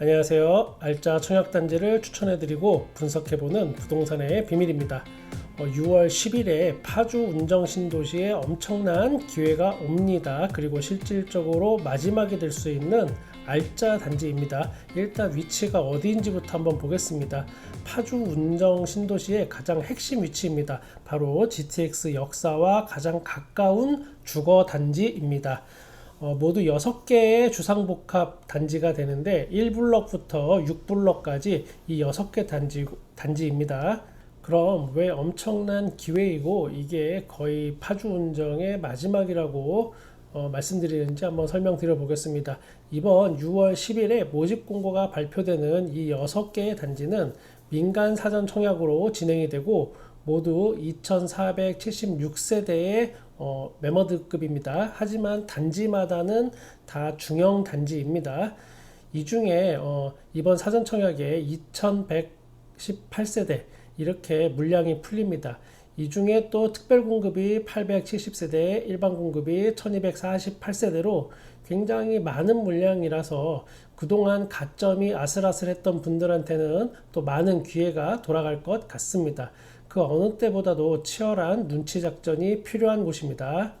안녕하세요. 알짜 청약단지를 추천해드리고 분석해보는 부동산의 비밀입니다. 어, 6월 10일에 파주 운정 신도시에 엄청난 기회가 옵니다. 그리고 실질적으로 마지막이 될 수 있는 알짜 단지입니다. 일단 위치가 어디인지부터 한번 보겠습니다. 파주 운정 신도시의 가장 핵심 위치입니다. 바로 GTX 역사와 가장 가까운 주거 단지입니다. 어, 모두 6개의 주상복합 단지가 되는데 1블럭부터 6블럭까지 이 6개 단지, 단지입니다. 그럼 왜 엄청난 기회이고 이게 거의 파주 운정의 마지막이라고 어, 말씀드리는지 한번 설명드려 보겠습니다. 이번 6월 10일에 모집 공고가 발표되는 이 6개의 단지는 민간 사전 청약으로 진행이 되고 모두 2,476세대의 어, 매머드급입니다. 하지만 단지마다는 다 중형 단지입니다. 이 중에 어, 이번 사전 청약에 2,118세대 이렇게 물량이 풀립니다. 이 중에 또 특별 공급이 870세대, 일반 공급이 1248세대로 굉장히 많은 물량이라서 그동안 가점이 아슬아슬했던 분들한테는 또 많은 기회가 돌아갈 것 같습니다. 그 어느 때보다도 치열한 눈치 작전이 필요한 곳입니다.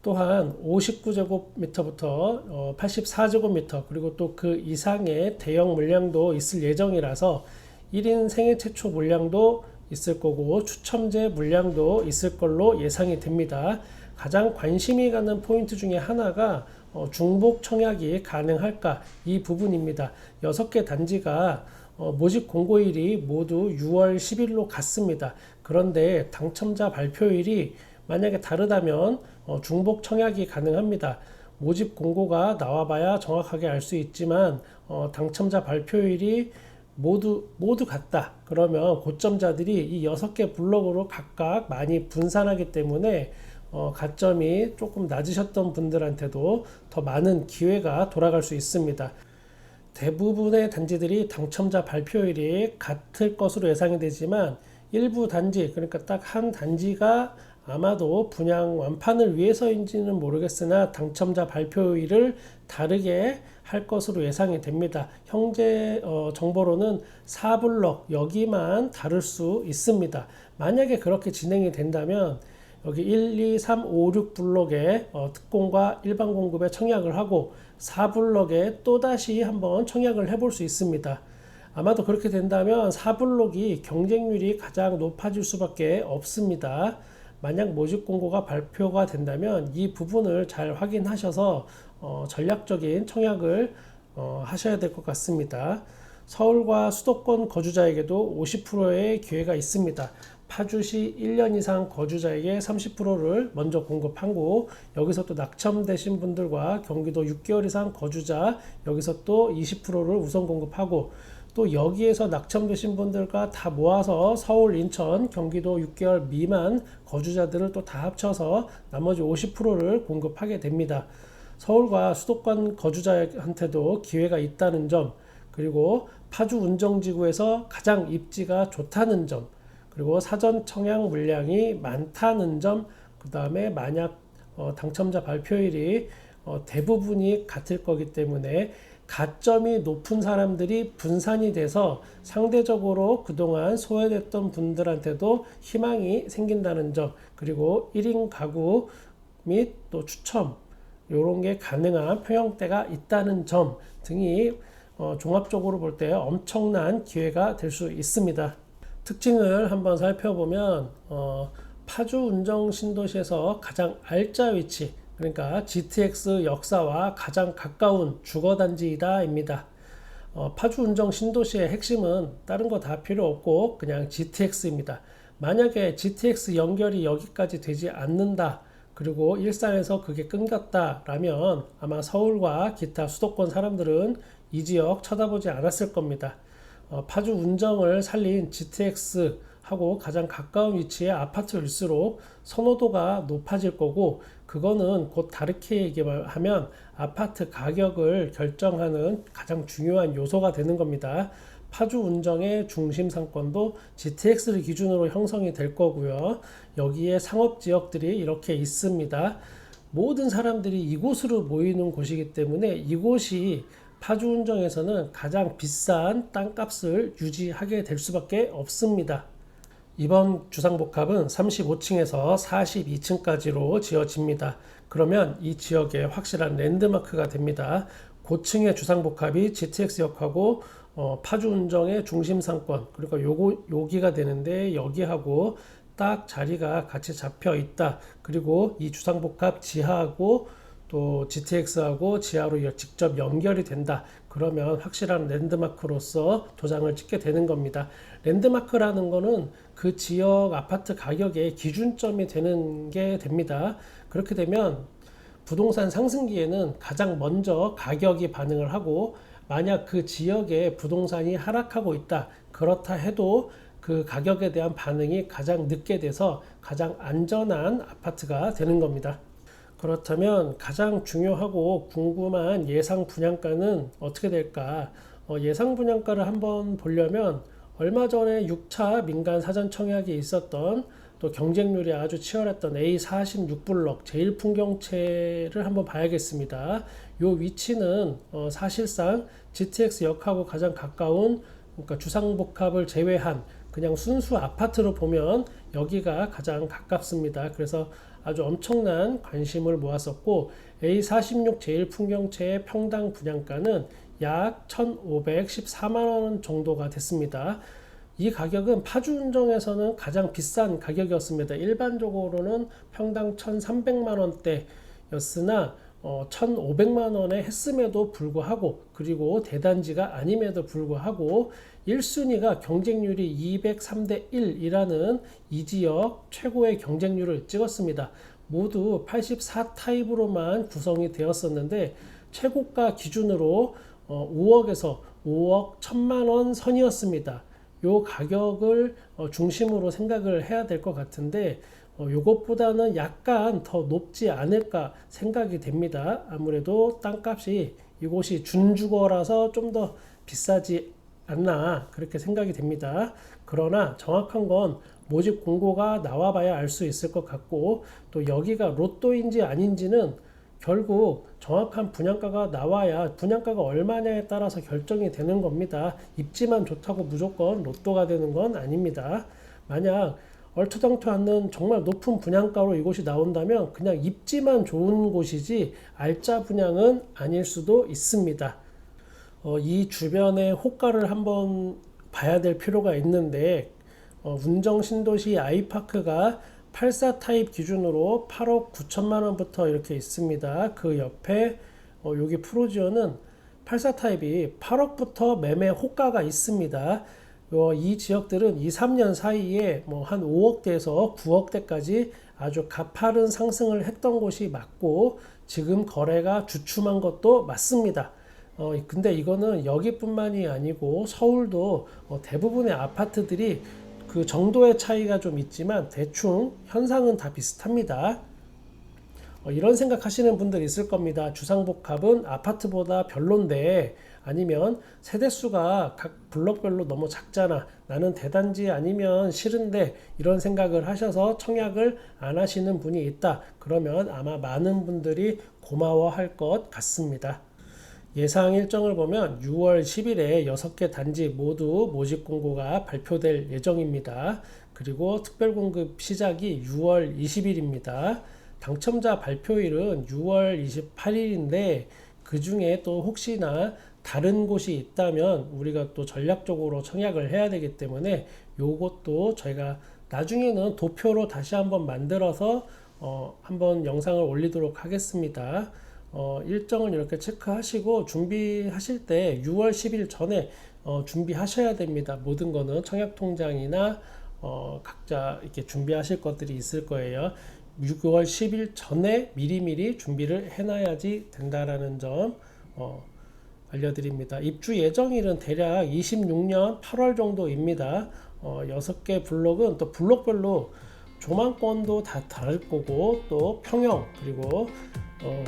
또한 59제곱미터부터 84제곱미터 그리고 또 그 이상의 대형 물량도 있을 예정이라서 1인 생애 최초 물량도 있을 거고 추첨제 물량도 있을 걸로 예상이 됩니다. 가장 관심이 가는 포인트 중에 하나가 어, 중복 청약이 가능할까 이 부분입니다. 6개 단지가 어, 모집 공고일이 모두 6월 10일로 갔습니다. 그런데 당첨자 발표일이 만약에 다르다면 어, 중복 청약이 가능합니다. 모집 공고가 나와봐야 정확하게 알 수 있지만 어, 당첨자 발표일이 모두 모두 같다. 그러면 고점자들이 이 여섯 개 블록으로 각각 많이 분산하기 때문에 어, 가점이 조금 낮으셨던 분들한테도 더 많은 기회가 돌아갈 수 있습니다. 대부분의 단지들이 당첨자 발표일이 같을 것으로 예상이 되지만 일부 단지 그러니까 딱 한 단지가 아마도 분양 완판을 위해서인지는 모르겠으나 당첨자 발표일을 다르게 할 것으로 예상이 됩니다. 현재 어, 정보로는 4블럭 여기만 다를 수 있습니다. 만약에 그렇게 진행이 된다면 여기 1, 2, 3, 5, 6 블록에 어, 특공과 일반 공급에 청약을 하고 4블록에 또다시 한번 청약을 해볼 수 있습니다. 아마도 그렇게 된다면 4블록이 경쟁률이 가장 높아질 수밖에 없습니다. 만약 모집 공고가 발표가 된다면 이 부분을 잘 확인하셔서 어, 전략적인 청약을 어, 하셔야 될 것 같습니다. 서울과 수도권 거주자에게도 50%의 기회가 있습니다. 파주시 1년 이상 거주자에게 30%를 먼저 공급하고 여기서 또 낙첨되신 분들과 경기도 6개월 이상 거주자 여기서 또 20%를 우선 공급하고 또 여기에서 낙첨되신 분들과 다 모아서 서울, 인천, 경기도 6개월 미만 거주자들을 또 다 합쳐서 나머지 50%를 공급하게 됩니다. 서울과 수도권 거주자한테도 기회가 있다는 점, 그리고 파주 운정지구에서 가장 입지가 좋다는 점, 그리고 사전 청약 물량이 많다는 점, 그 다음에 만약 어, 당첨자 발표일이 어, 대부분이 같을 거기 때문에 가점이 높은 사람들이 분산이 돼서 상대적으로 그동안 소외됐던 분들한테도 희망이 생긴다는 점, 그리고 1인 가구 및 또 추첨, 이런 게 가능한 평형대가 있다는 점 등이 어, 종합적으로 볼 때 엄청난 기회가 될 수 있습니다. 특징을 한번 살펴보면 어, 파주 운정 신도시에서 가장 알짜 위치 그러니까 GTX 역사와 가장 가까운 주거단지이다입니다. 어, 파주 운정 신도시의 핵심은 다른 거 다 필요 없고 그냥 GTX입니다. 만약에 GTX 연결이 여기까지 되지 않는다. 그리고 일산에서 그게 끊겼다라면 아마 서울과 기타 수도권 사람들은 이 지역 쳐다보지 않았을 겁니다. 어, 파주 운정을 살린 GTX 하고 가장 가까운 위치의 아파트일수록 선호도가 높아질 거고 그거는 곧 다르게 얘기하면 아파트 가격을 결정하는 가장 중요한 요소가 되는 겁니다. 파주 운정의 중심 상권도 GTX를 기준으로 형성이 될 거고요. 여기에 상업 지역들이 이렇게 있습니다. 모든 사람들이 이곳으로 모이는 곳이기 때문에 이곳이 파주 운정에서는 가장 비싼 땅값을 유지하게 될 수밖에 없습니다. 이번 주상복합은 35층에서 42층까지로 지어집니다. 그러면 이 지역에 확실한 랜드마크가 됩니다. 고층의 주상복합이 GTX역하고 어, 파주 운정의 중심 상권 그리고 요거 여기가 되는데 여기하고 딱 자리가 같이 잡혀 있다. 그리고 이 주상복합 지하하고 또 GTX하고 지하로 여- 직접 연결이 된다. 그러면 확실한 랜드마크로서 도장을 찍게 되는 겁니다. 랜드마크라는 거는 그 지역 아파트 가격의 기준점이 되는 게 됩니다. 그렇게 되면 부동산 상승기에는 가장 먼저 가격이 반응을 하고 만약 그 지역에 부동산이 하락하고 있다. 그렇다 해도 그 가격에 대한 반응이 가장 늦게 돼서 가장 안전한 아파트가 되는 겁니다. 그렇다면 가장 중요하고 궁금한 예상 분양가는 어떻게 될까? 어, 예상 분양가를 한번 보려면 얼마 전에 6차 민간 사전 청약이 있었던 또 경쟁률이 아주 치열했던 A46블럭 제일 풍경채를 한번 봐야겠습니다. 요 위치는 어, 사실상 GTX 역하고 가장 가까운 그러니까 주상복합을 제외한 그냥 순수 아파트로 보면 여기가 가장 가깝습니다. 그래서 아주 엄청난 관심을 모았었고 A46 제일 풍경채의 평당 분양가는 약 1,514만 원 정도가 됐습니다. 이 가격은 파주운정에서는 가장 비싼 가격이었습니다. 일반적으로는 평당 1,300만 원대였으나 어, 1,500만 원에 했음에도 불구하고 그리고 대단지가 아님에도 불구하고 1순위가 경쟁률이 203대 1이라는 이 지역 최고의 경쟁률을 찍었습니다. 모두 84 타입으로만 구성이 되었었는데 최고가 기준으로 어, 5억에서 5억 1천만 원 선이었습니다. 요 가격을 어, 중심으로 생각을 해야 될 것 같은데 어, 요것보다는 약간 더 높지 않을까 생각이 됩니다. 아무래도 땅값이 이곳이 준주거라서 좀 더 비싸지 않나 그렇게 생각이 됩니다. 그러나 정확한 건 모집 공고가 나와봐야 알 수 있을 것 같고 또 여기가 로또인지 아닌지는 결국 정확한 분양가가 나와야 분양가가 얼마냐에 따라서 결정이 되는 겁니다. 입지만 좋다고 무조건 로또가 되는 건 아닙니다. 만약 얼토당토 않는 정말 높은 분양가로 이곳이 나온다면 그냥 입지만 좋은 곳이지 알짜 분양은 아닐 수도 있습니다. 어, 이 주변의 호가를 한번 봐야 될 필요가 있는데 어, 운정 신도시 아이파크가 84 타입 기준으로 8억 9천만 원부터 이렇게 있습니다. 그 옆에 어, 여기 프로지오는 84 타입이 8억부터 매매 호가가 있습니다. 어, 이 지역들은 2, 3년 사이에 뭐 한 5억대에서 9억대까지 아주 가파른 상승을 했던 곳이 맞고 지금 거래가 주춤한 것도 맞습니다. 어, 근데 이거는 여기뿐만이 아니고 서울도 어, 대부분의 아파트들이 그 정도의 차이가 좀 있지만 대충 현상은 다 비슷합니다. 어, 이런 생각하시는 분들 있을 겁니다. 주상복합은 아파트보다 별론데 아니면 세대수가 각 블럭별로 너무 작잖아. 나는 대단지 아니면 싫은데 이런 생각을 하셔서 청약을 안 하시는 분이 있다. 그러면 아마 많은 분들이 고마워할 것 같습니다. 예상 일정을 보면 6월 10일에 6개 단지 모두 모집 공고가 발표될 예정입니다. 그리고 특별 공급 시작이 6월 20일입니다. 당첨자 발표일은 6월 28일인데 그 중에 또 혹시나 다른 곳이 있다면 우리가 또 전략적으로 청약을 해야 되기 때문에 요것도 저희가 나중에는 도표로 다시 한번 만들어서 어, 한번 영상을 올리도록 하겠습니다. 어, 일정을 이렇게 체크하시고 준비하실 때 6월 10일 전에 어, 준비하셔야 됩니다. 모든 거는 청약 통장이나 어, 각자 이렇게 준비하실 것들이 있을 거예요. 6월 10일 전에 미리미리 준비를 해놔야지 된다라는 점 어, 알려드립니다. 입주 예정일은 대략 26년 8월 정도입니다. 어, 6개 블록은 또 블록별로 조망권도 다 다를 거고 또 평형 그리고 어,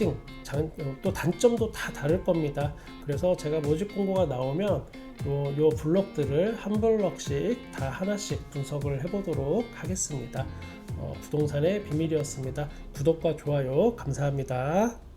특징 또 단점도 다 다를 겁니다. 그래서 제가 모집 공고가 나오면 요, 요 블록들을 한 블록씩 다 하나씩 분석을 해보도록 하겠습니다. 어, 부동산의 비밀이었습니다. 구독과 좋아요 감사합니다.